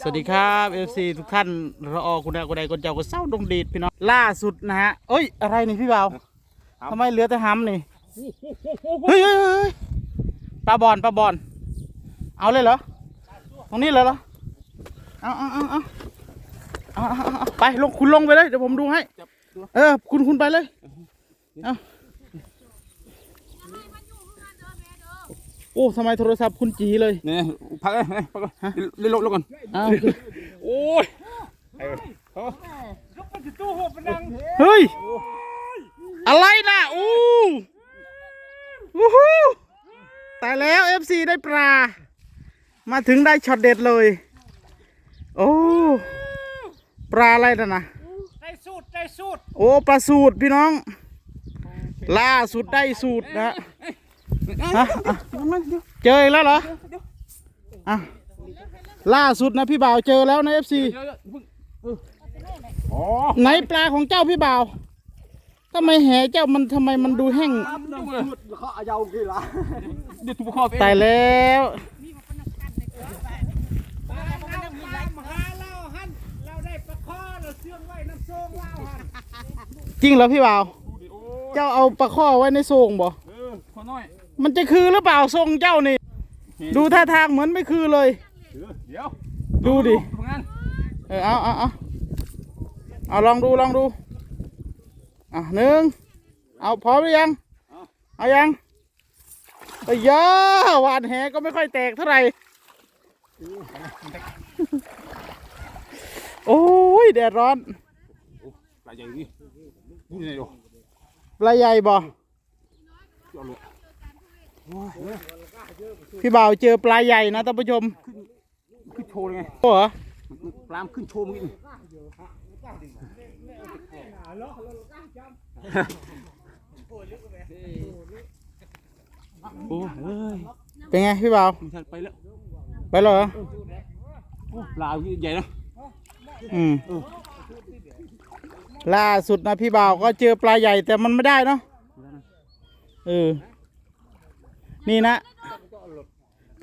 สวัสดีครับเอฟซีทุกท่านรอคุณใดคุณใดคนเจ้าก็เศร้าดงดีดพี่น้องล่าสุดนะฮะเอ้ยอะไรนี่พี่บ่าวทำไมเหลือแต่หำนี่เฮ้ยเฮ้ยเฮ้ยปลาบอลปลาบอลเอาเลยเหรอตรงนี้เลยเหรอเอาเอาเอาเอาเอาเอาเอาไปลงคุณลงไปเลยเดี๋ยวผมดูให้ เออคุณคุณไปเลยเอา โอ้ทำไมโทรศัพท์คุณจีเลยเนี่ยพักเลยเฮ้ยพักเลยเล่นลกลกก่อนเอาโอ้ยเฮ้ย อะไรนะอู้วู้ฮู้ตายแล้ว FC ได้ปลา มาถึงได้ช็อตเด็ดเลย โอ้ ปลาอะไรนะนะได้สูตรได้สูตร โอ้ปลาสูตรพี่น้อง ล่าสุดได้สูตรนะฮะ เจออีกแล้วเหรออะล่าสุดนะพี่บ่าวเจอแล้วในะ FC อ๋อไหนปลาของเจ้าพี่บ่าวทำไมแหเจ้ามันทำไมมันดูแห้งเขาเอายาวกี่ละเดี๋ยวถูกคอตัวเองตายแล้วจริงเหรอพี่บ่าว เจ้าเอาปลาข้อไว้ในโซงบ่ มันจะคือหรือเปล่าทรงเจ้านี่ ดูท่าทางเหมือนไม่คือเลย เดี๋ยวดูดิ ทำงานเออเอาเอาเอาเอาลองดูลองดูอะหนึ่งเอาพร้อมหรือยัง เอายังเอ้ยยาหวานแหก็ไม่ค่อยแตกเท่าไหร่ โอ้ยแดดร้อนปลาใหญ่ดิดูนี่ดูปลาใหญ่บ่จอดเลย พี่บ่าวเจอปลาใหญ่นะท่านผู้ชม ขึ้นโชว์เลยไงโอ้เหรอปลามขึ้นโชว์มึงโอ้เฮ้ยเป็นไงพี่บ่าวมึงทันไปแล้วไปเหรอโอ้ปลาใหญ่นะอืมล่าสุดนะพี่บ่าวก็เจอปลาใหญ่แต่มันไม่ได้เนาะเออ นี่นะ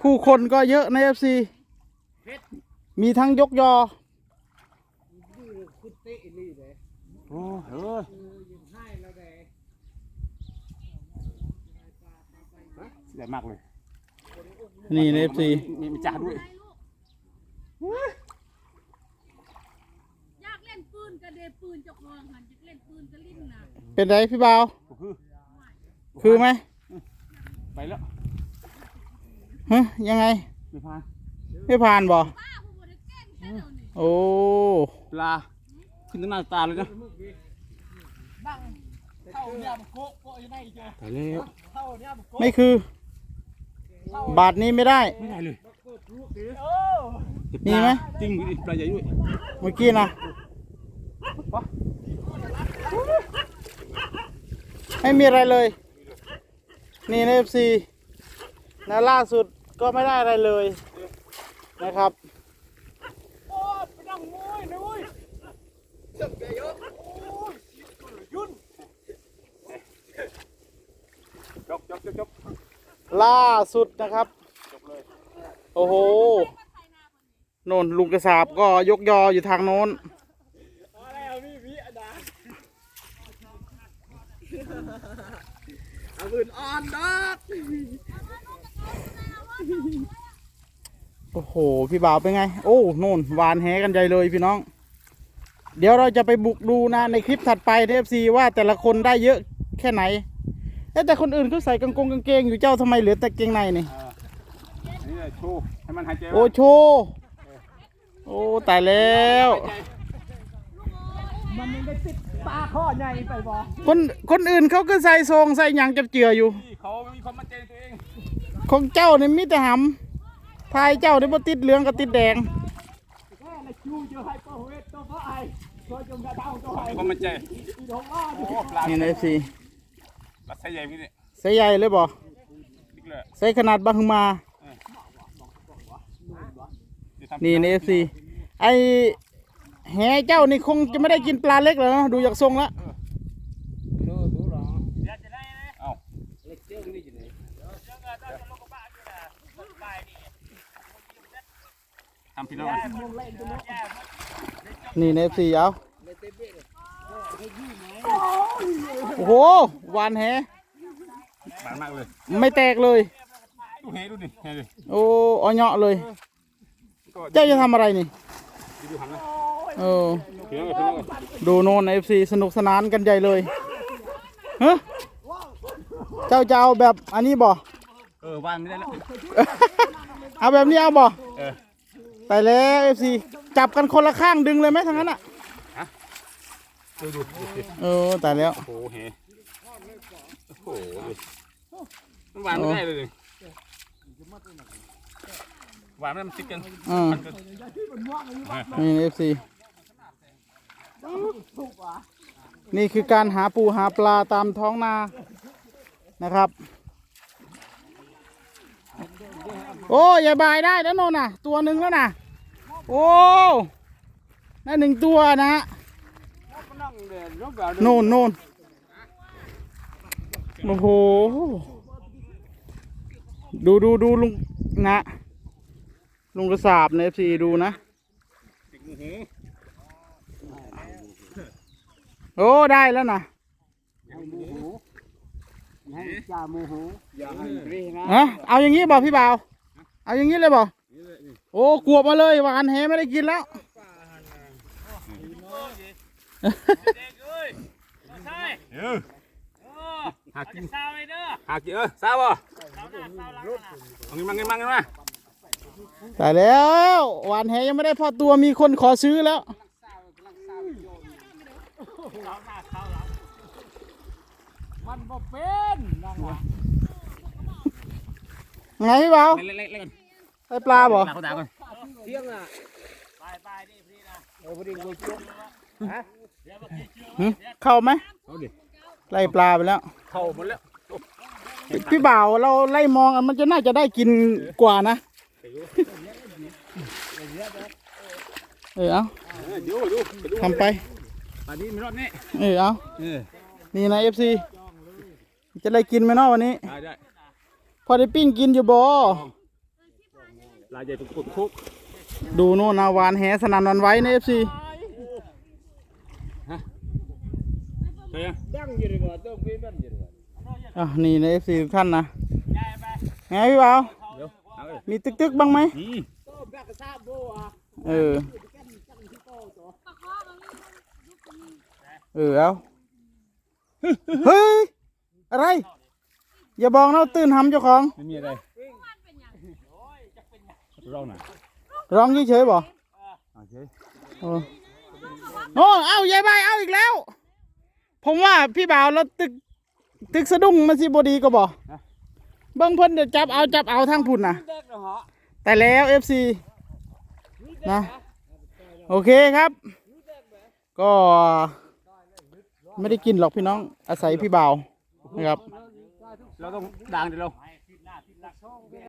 ผู้คนก็เยอะในเอฟซีมีทั้งยกยอโอ้เฮ้ยใหญ่มากเลย นี่ในเอฟซีมีมีจ่าด้วยอยากเล่นปืนกระเดปืนเจ้าของหันอยากเล่นปืนกระลิ้นนะเป็นไรพี่บ่าวคือคือไหม ไปแล้วฮะยังไง ไม่พานไม่ผ่านบ่ป้าผู้บริเก่งแค่เดี๋ยวนี้โอ้ปลาขึ้นตั้งหน้าตาเลยนะเท่าเนี่ยมันโกะโกะอยู่ในเจ้าตายแล้วเท่าเนี่ยมันโกะไม่คือ บาทนี้ไม่ได้ ไม่ได้เลยโอ้แต่ปมีลาไหมจริงดิปลาใหญ่ด้วยเมื่อกี้นะไม่มีอะไรเลย นี่ในเอฟซีนะล่าสุดก็ไม่ได้อะไรเลยนะครับโอ้ไปนั่งงวยนะเว้ยเจ็บเยอะโอ้ยยุ่นจบจบจบจบล่าสุดนะครับโอ้โหโน่นลุงกระสาบก็ยกยออยู่ทางโน้นอะไร เอามีวิอดาเอาอื่นอ่อนดอกโอ้โห พี่บ่าวเป็นไง โอ้โน่นหวานแหกันใหญ่เลยพี่น้อง เดี๋ยวเราจะไปบุกดูนะในคลิปถัดไปเทฟซีว่าแต่ละคนได้เยอะแค่ไหนเอ๊ะแต่คนอื่นเขาใส่กางกงกางเกงอยู่เจ้าทำไมเหลือแต่เกงในนี่นี่แหละโชว์ให้มันหายใจโอ้โชว์โอ้ตายแล้ว มันยังได้ติด ปลาข้อใหญ่ไปบ่คนคนอื่นเขาก็ใส่ทรงใส่หยังจับเจืออยู่ ที่เขาไม่มีความมั่นใจในตัวเองของเจ้านี่มีแต่หำทายเจ้านี่บ่ติดเหลืองก็ติดแดง แค่ละคิวเจอให้ก็เวทตัวก็ไอ้ตัวจงกระเท่าตัวไอ้มีความมั่นใจอีดอกอ้อโอ้ปลานี่นะเอฟซีปลาไซใหญ่พี่เนี่ยใส่ใหญ่เลยบ่นี่เลยใส่ขนาดบังมาเดี๋ยวทำนี่ในเอฟซีไอ แหเจ้านี่คงจะไม่ได้กินปลาเล็กแล้วเนาะดูจากทรงแล้วเอ้าำพี่น้องนี่ในเอฟซีเอาโอ้โหหวานแหบานมากเลย ไม่แตกเลยดูเฮ้ดูดิเฮ้ดิโอ้เอาเหาะเลยก็เจ้าจะทำอะไรนี่ดูหันนะเออ พี่น้องพี่น้องดูโน่นในเอฟซีสนุกสนานกันใหญ่เลยเฮ้เจ้าจะเอาแบบอันนี้บ่เออวานไม่ได้แล้วเอาแบบนี้เอาบ่เออแต่แล้วเอฟซีจับกันคนละข้างดึงเลยไหมทั้งนั้นอะดูดูดูดิเออแต่แล้วโอ้โหเฮ้โอ้โหดูมันหวานไม่ได้เลยหวานมันติดกันอืมมันก็นี่เอฟซี นี่คือการหาปูหาปลาตามท้องนานะครับ โอ้ยายบายได้แล้วโนนน่ะ ตัวหนึ่งแล้วน่ะ โอ้ได้หนึ่งตัวนะโน่นโน่นโอ้โห ดูดูดูลุงนะ ลุงกระสาบในเอฟซีดูนะ ติดหูหู โอ้ได้แล้วนะให้จ่าโมโหอย่าให้รีนะฮะเอาอย่างนี้บอกพี่บ่าว เอาอย่างนี้เลยบอกโอ้กวบมาเลยหวานแหไม่ได้กินแล้วเออหากินหากินเออทราบป่ะเอาเงินมาเงินมาเงินมาแต่แล้วหวานแหยังไม่ได้พอตัวมีคนขอซื้อแล้ว มันบ่เป็นนั่งว่ะไงพี่บ่าวเล่นเล่นเล่นได้ปลาบ่ตาเขาตาก่อนเที่ยงอะไปไปดิพี่นะเออพอดีกูจุ๊บฮะหึเข้าไหมเอาดิไล่ปลาไปแล้ว เข้าหมดแล้วพี่พี่บ่าวเราไล่มองอันมันจะน่าจะได้กินกว่านะ เออเอาเออดูดูดูทำไปป่านนี้ไม่รอดแน่เออเอาเออนี่นะเอฟซี จะได้กินไหมเนาะวันนี้ ได้ได้พอได้ปิ้งกินอยู่บ่ลายใหญ่ทุกทุกทุกดูโน่นนาวานแหสนันหวันไหว้ในเอฟซีใช่ยังดังอยู่ดีกว่าต้องเป็นแบบอยู่ดีกว่าอะนี่ในเอฟซีทุกท่านนะไงพี่บ่าวเดี๋ยวเอาเลยมีตึกตึกๆบ้างไหมนี่ต้มแบบกระซาบโบอะเออประคองเอาเงินเออเอาเฮ้ย อะไร อย่าบอกนะว่าตื่นหำเจ้าของ ไม่มีอะไรมันเป็นหยังเราหน่ะร้องเฉยๆบ่โอเคโอ้โอ้เอายายบายเอาอีกแล้ว ผมว่าพี่บ่าวเราตึก ตึกสะดุ้งมันสิบดีก็บ่เบิ้งเพิ่นเดี๋ยวจับเอาจับเอาทางพุ่นนะเด็กเหรอแต่แล้วเอฟซีนะโอเคครับ ก็ ไม่ได้กินหรอกพี่น้องอาศัยพี่บ่าว นะครับ เราต้องด่างเดี๋ยวเรา